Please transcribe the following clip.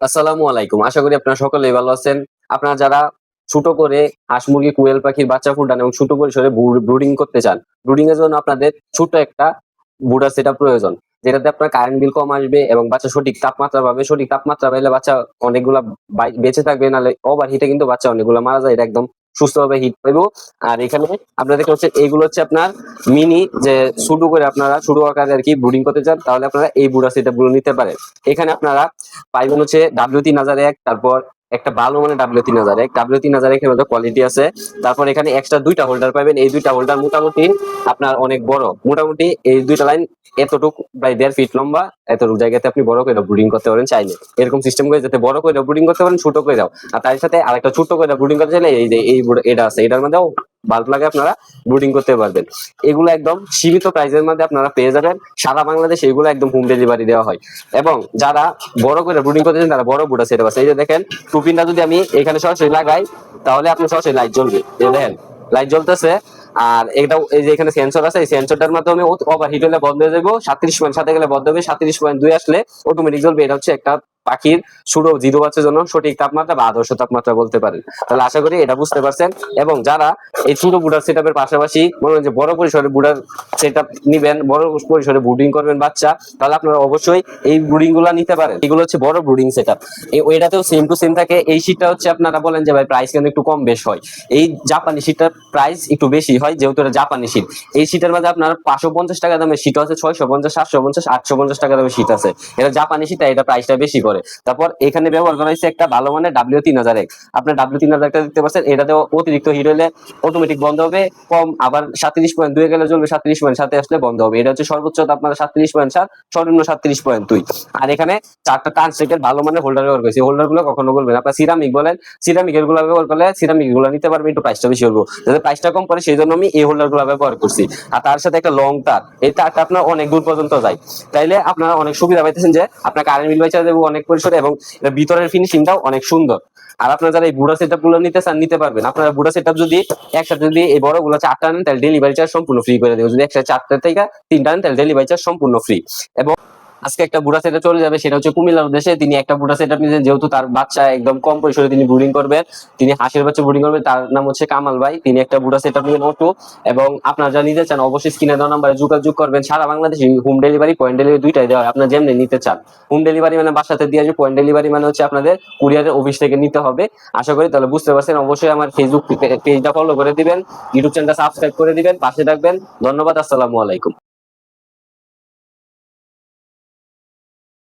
আসসালামু আলাইকুম। আশা করি আপনারা সকলেই ভালো আছেন। আপনারা যারা ছোট করে হাঁস মুরগি, কুয়েল পাখির বাচ্চা ফুটান এবং ছোট পরিসরে ব্রুডিং করতে চান ব্রুডিং এর জন্য আপনাদের ছোট একটা বুডার সেটা প্রয়োজন, যেটাতে আপনার কারেন্ট বিল কম আসবে এবং বাচ্চা সঠিক তাপমাত্রা পাবে। সঠিক তাপমাত্রা পাইলে বাচ্চা অনেকগুলা বেঁচে থাকবে, নাহলে ওভার হিটে কিন্তু বাচ্চা অনেকগুলো মারা যায়, এটা একদম সুস্থভাবে হিট পাইব। আর এখানে আপনাদের হচ্ছে এইগুলো হচ্ছে আপনার মিনি যে শুরু করে আপনারা শুরু আকারে আর কি ব্রুডিং করতে চান, তাহলে আপনারা এই বুড়া সেটআপগুলো নিতে পারেন। এখানে আপনারা পাইবেন হচ্ছে ডাব্লিউ তিন হাজার এক তারপর একটা ভালো মানে ডাব্লিউ তিন হাজার এক। ডাব্লিউ তিন হাজার এখানে কোয়ালিটি আছে। তারপর এখানে এক্সট্রা দুইটা হোল্ডার পাবেন। এই দুইটা হোল্ডার মোটামুটি আপনার অনেক বড়। মোটামুটি এই দুইটা লাইন এতটুক প্রায় দেড় ফিট লম্বা, এতটুক জায়গাতে আপনি বড় করে ব্রুডিং করতে পারেন চাইলে। এরকম সিস্টেম করে যাতে বড় করে ব্রুডিং করতে পারেন, ছোট করে দাও। আর তার সাথে আরেকটা ছোট করে ব্রুডিং করতে চাইলে এই যে এই এটা আছে। এটার মধ্যেও বাল্ব লাগে আপনারা ব্রুডিং করতে পারবেন। এগুলো একদম সীমিত প্রাইসের মধ্যে আপনারা পেয়ে যাবেন। সারা বাংলাদেশে এগুলো একদম হোম ডেলিভারি দেওয়া হয়। এবং যারা বড় করে ব্রুডিং করতে চান, তারা বড় বুটা সেট আছে এই যে দেখেন, টুপিনটা যদি আমি এখানে সরাসরি লাগাই, তাহলে আপনার সরাসরি লাইট জ্বলবে। দেখেন লাইট জ্বলতেছে, আর এটা এই যে এখানে সেন্সর আছে, এই সেন্সরটার মাধ্যমে ওভার হিট হলে বন্ধ হয়ে যাবে সাতত্রিশ পয়েন্ট সাথে গেলে বন্ধ হবে সাতত্রিশ পয়েন্ট দুই আসলে অটোমেটিক জ্বলবে। এটা হচ্ছে একটা পাখির ছোট জিরো বাচ্চার জন্য সঠিক তাপমাত্রা বা আদর্শ তাপমাত্রা বলতে পারেন। তাহলে আশা করি এটা বুঝতে পারছেন এবং যারা এই ছোট বুডার সেট আপের পাশাপাশি মনে যে বড় পরিসরে বুডার সেট আপ নিবেন, বড় পরিসরে ব্রুডিং করবেন বাচ্চা, তাহলে আপনারা অবশ্যই এই ব্রুডিংগুলা নিতে পারেন। এগুলো হচ্ছে বড় ব্রুডিং সেট আপ ওইটাতেও সেম টু সেম থাকে। এই শীটটা হচ্ছে আপনারা বলেন যে ভাই প্রাইস কিন্তু একটু কম বেশ হয়। এই জাপানি শীটটার প্রাইস একটু বেশি হয়, যেহেতু এটা জাপানি শীট এই শীটের মাঝে আপনার পাঁচশো পঞ্চাশ টাকা দামের শীট আছে, ছয়শো পঞ্চাশ, সাতশো পঞ্চাশ, আটশো পঞ্চাশ টাকা দামের শীট আছে। এটা জাপানি শীট এটা প্রাইসটা বেশি করে তারপর এখানে ব্যবহার করা হয়েছে একটা ভালো মানের ডাব্লিউ তিন হাজার এক আপনার ডাব্লিউ তিন হাজার দেখতে পাচ্ছেন, এটাতেও অতিরিক্ত হিট হলে অটোমেটিক বন্ধ হবে, কম আবার সাতত্রিশ পয়েন্ট দুই গেলে চলবে সাতত্রিশ পয়েন্ট সাথে আসলে বন্ধ হবে। এটা হচ্ছে সর্বোচ্চ তাপমাত্রা সাতত্রিশ পয়েন্ট সাত, সর্বনিম্ন সাতত্রিশ পয়েন্ট দুই। আর এখানে চারটা টান স্টেকের ভালো মানের হোল্ডার ব্যবহার করেছি। হোল্ডারগুলো কখনো বলবেন আপনার সিরামিক বলেন সিরামিকগুলো ব্যবহার করলে সিরামিকগুলো নিতে পারবেন, একটু প্রাইসটা বেশি হব যাতে প্রাইসটা কম পড়ে সেই জন্য আমি এই হোল্ডারগুলো ব্যবহার করছি। আর তার সাথে একটা লং তার এই তারটা আপনার অনেক দূর পর্যন্ত যায়। তাইলে আপনারা অনেক সুবিধা পাইতেছেন যে, আপনার কারেন্ট বিল বাইচা দেবো অনেক পরিসরে এবং ভিতরের ফিনিশিংটাও অনেক সুন্দর। আর আপনারা যারা এই বুড়া সেটগুলো নিতে চান, নিতে পারবেন। আপনারা বুড়া সেট যদি একসাথে যদি এই বড়গুলো চারটা নেন তাহলে ডেলিভারি চার্জ সম্পূর্ণ ফ্রি করে দেবে। যদি একসাথে চারটা থেকে তিনটা নেন তাহলে ডেলিভারি চার্জ সম্পূর্ণ ফ্রি এবং আজকে একটা বুড়া সেটে চলে যাবে, সেটা হচ্ছে কুমিল্লার উদ্দেশ্যে। তিনি একটা বুড়া সেটআপ নিয়েছেন, যেহেতু তার বাচ্চা একদম কম পরিসরে তিনি ব্রুডিং করবেন। তিনি হাঁসের বাচ্চা ব্রুডিং করবেন, তার নাম হচ্ছে কামাল ভাই। তিনি একটা বুড়া সেটআপ নিয়ে অটো, এবং আপনারা যা নিতে চান, অবশ্যই স্ক্রিনে দেওয়া নাম্বারে যোগাযোগ করবেন। সারা বাংলাদেশে হোম ডেলিভারি পয়েন্ট ডেলিভারি দুইটাই দেওয়া হয়। আপনারা যেমনি নিতে চান। হোম ডেলিভারি মানে বাসাতে দিয়ে আসবে পয়েন্ট ডেলিভারি মানে হচ্ছে আপনাদের কুরিয়ারের অফিস থেকে নিতে হবে। আশা করি তাহলে বুঝতে পারছেন। অবশ্যই আমার ফেসবুক পেজটা ফলো করে দিবেন ইউটিউব চ্যানেলটা সাবস্ক্রাইব করে দিবেন, পাশে থাকবেন। ধন্যবাদ, আসসালামু আলাইকুম।